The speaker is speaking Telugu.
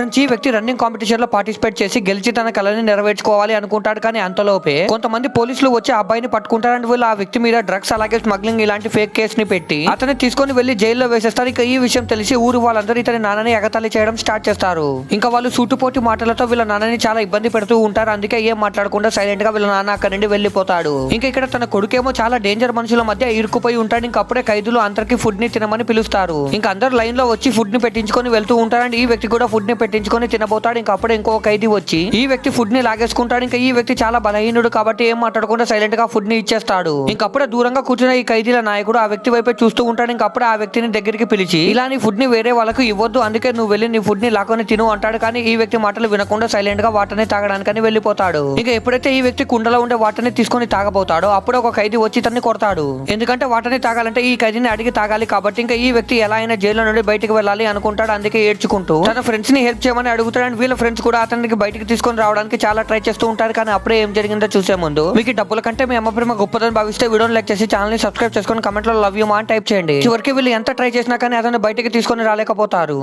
ఫ్రెండ్స్ ఈ వ్యక్తి రన్నింగ్ కాంపిటీషన్లో పార్టిసిపేట్ చేసి గెలిచి తన కళని నెరవేర్చుకోవాలి అనుకుంటాడు కానీ అంతలోపే కొంతమంది పోలీసులు వచ్చి ఆ అబ్బాయిని పట్టుకుంటారని వీళ్ళు ఆ వ్యక్తి మీద డ్రగ్స్ అలాగే స్మగ్లింగ్ ఇలాంటి ఫేక్ కేసు ని పెట్టి అతన్ని తీసుకొని వెళ్ళి జైల్లో వేసేస్తారు. ఇక ఈ విషయం తెలిసి ఊరు వాళ్ళందరూ ఇతని నాన్నని ఎగతాళి చేయడం స్టార్ట్ చేస్తారు. ఇంకా వాళ్ళు సూటుపోటి మాటలతో వీళ్ళ నాన్నని చాలా ఇబ్బంది పెడుతూ ఉంటారు. అందుకే ఏం మాట్లాడకుండా సైలెంట్గా వీళ్ళ నాన్న అక్కడ నుండి వెళ్ళిపోతాడు. ఇంకా ఇక్కడ తన కొడుకేమో చాలా డేంజర్ మనుషుల మధ్య ఇరుక్కుపోయి ఉంటాడు. ఇంకా అప్పుడే ఖైదులు అందరికి ఫుడ్ని తినమని పిలుస్తారు. ఇంకా అందరు లైన్లో వచ్చి ఫుడ్ని పెట్టించుకొని వెళ్తూ ఉంటారు. అండ్ ఈ వ్యక్తి కూడా ఫుడ్ని పెట్టించుకొని తినబోతాడు. ఇంకా అప్పుడే ఇంకో ఖైదీ వచ్చి ఈ వ్యక్తి ఫుడ్ని లాగేసుకుంటాడు. ఇంకా ఈ వ్యక్తి చాలా బలహీనుడు కాబట్టి ఏం మాట్లాడకుండా సైలెంట్గా ఫుడ్ని ఇచ్చేస్తాడు ఇంకప్పుడే దూరంగా కూర్చున్న ఈ ఖైదీల నాయకుడు ఆ వ్యక్తి వైపే చూస్తూ ఉంటాడు. ఇంకా ఆ వ్యక్తిని దగ్గరికి పిలిచి ఇలా నీ ఫుడ్ని వేరే వాళ్ళకు ఇవ్వద్దు. అందుకే నువ్వు వెళ్ళి నీ ఫుడ్ని లాక్కొని తిను అంటాడు. కానీ ఈ వ్యక్తి మాటలు వినకుండా సైలెంట్గా వాటర్ని తాగడానికని వెళ్ళిపోతాడు. ఇంకా ఎప్పుడైతే ఈ వ్యక్తి కుండలో ఉండే వాటర్ని తీసుకొని తాగబోతాడో అప్పుడు ఒక ఖైదీ వచ్చి తన్ని కొడతాడు. ఎందుకంటే వాటర్ని తాగాలంటే ఈ ఖైదీని అడిగి తాగాలి కాబట్టి ఇంకా ఈ వ్యక్తి ఎలా అయినా జైల్లో నుండి బయటకు వెళ్ళాలి అనుకుంటాడు. అందుకే ఏడ్చుకుంటూ తన ఫ్రెండ్స్ని హెల్ప్ చేయమని అడుగుతాడు అండ్ వీళ్ళ ఫ్రెండ్స్ కూడా అతనికి బయటికి తీసుకొని రావడానికి చాలా ట్రై చేస్తూ ఉంటారు. కానీ అప్పుడే ఏం జరిగిందో చూసే ముందు మీకు డబ్బుల కంటే మీ అమ్మ ప్రేమ గొప్పదని భావిస్తే వీడియోని లైక్ చేసి ఛానల్ని సబ్స్క్రైబ్ చేసుకొని కమెంట్లో లవ్ యూ మా అని టైప్ చేయండి. చివరికి వీళ్ళు ఎంత ట్రై చేసినా కానీ అతన్ని బయటికి తీసుకొని రాలేకపోతారు.